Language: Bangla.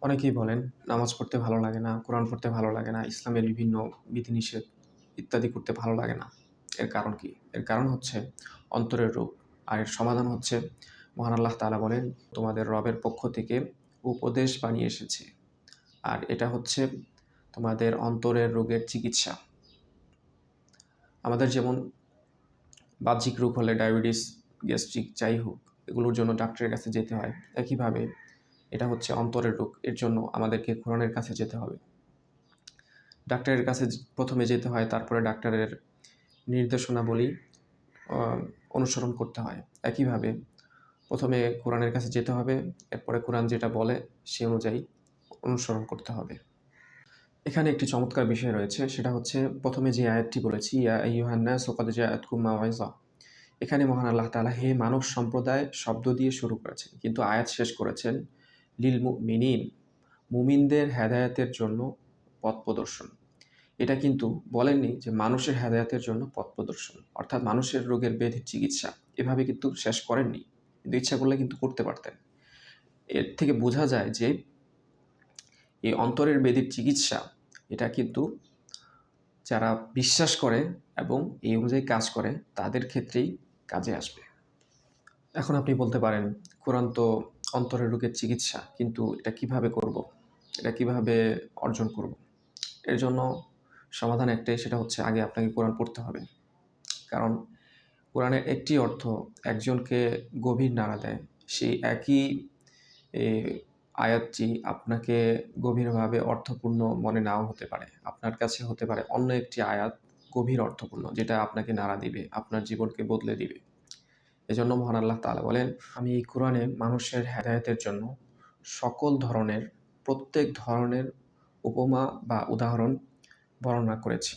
অনেকেই বলেন নামাজ পড়তে ভালো লাগে না, কোরআন পড়তে ভালো লাগে না, ইসলামের বিভিন্ন বিধিনিষেধ ইত্যাদি করতে ভালো লাগে না। এর কারণ কি? এর কারণ হচ্ছে অন্তরের রোগ। আর এর সমাধান হচ্ছে, মহান আল্লাহ তাআলা বলেন, তোমাদের রবের পক্ষ থেকে উপদেশ বানিয়ে এসেছে। আর এটা হচ্ছে তোমাদের অন্তরের রোগের চিকিৎসা। আমাদের যেমন বাহ্যিক রোগ হলে ডায়াবেটিস, গ্যাস্ট্রিক, যাই হোক, এগুলোর জন্য ডাক্তারের কাছে যেতে হয়। একইভাবে এটা হচ্ছে অন্তরের রোগ। এর জন্য আমাদেরকে কোরআনের কাছে যেতে হবে। ডাক্তারের কাছে প্রথমে যেতে হয়, তারপরে ডাক্তারের নির্দেশনাবলী অনুসরণ করতে হয়। একইভাবে প্রথমে কোরআনের কাছে যেতে হবে, এরপরে কোরআন যেটা বলে সে অনুযায়ী অনুসরণ করতে হবে। এখানে একটি চমৎকার বিষয় রয়েছে, সেটা হচ্ছে প্রথমে যে আয়াতটি বলেছি এখানে মহান আল্লাহ তাআলা হে মানব সম্প্রদায় শব্দ দিয়ে শুরু করেছেন, কিন্তু আয়াত শেষ করেছেন লিল মিনিন মুমিনদের হেদায়েতের জন্য পথ প্রদর্শন। এটা কিন্তু বলেননি যে মানুষের হেদায়াতের জন্য পথ প্রদর্শন, অর্থাৎ মানুষের রোগের ব্যাধির চিকিৎসা। এভাবে কিন্তু শেষ করেননি, কিন্তু ইচ্ছা করলে কিন্তু করতে পারতেন। এর থেকে বোঝা যায় যে এই অন্তরের ব্যাধির চিকিৎসা, এটা কিন্তু যারা বিশ্বাস করে এবং এই অনুযায়ী কাজ করে, তাদের ক্ষেত্রেই কাজে আসবে। এখন আপনি বলতে পারেন, কোরআন তো অন্তরের রোগের চিকিৎসা, কিন্তু এটা কীভাবে করব? এটা কীভাবে অর্জন করব? এর জন্য সমাধান একটাই, সেটা হচ্ছে আগে আপনাকে কোরআন পড়তে হবে। কারণ কোরআনের একটি অর্থ, একজনকে গভীর নাড়া দেয়। সেই একই আয়াতটি আপনাকে গভীরভাবে অর্থপূর্ণ মনে নাও হতে পারে। আপনার কাছে হতে পারে অন্য একটি আয়াত গভীর অর্থপূর্ণ, যেটা আপনাকে নাড়া দিবে, আপনার জীবনকে বদলে দিবে। এজন্য মহান আল্লাহ তালা বলেন, আমি এই কোরআনে মানুষের হেদায়তের জন্য সকল ধরনের, প্রত্যেক ধরনের উপমা বা উদাহরণ বর্ণনা করেছি।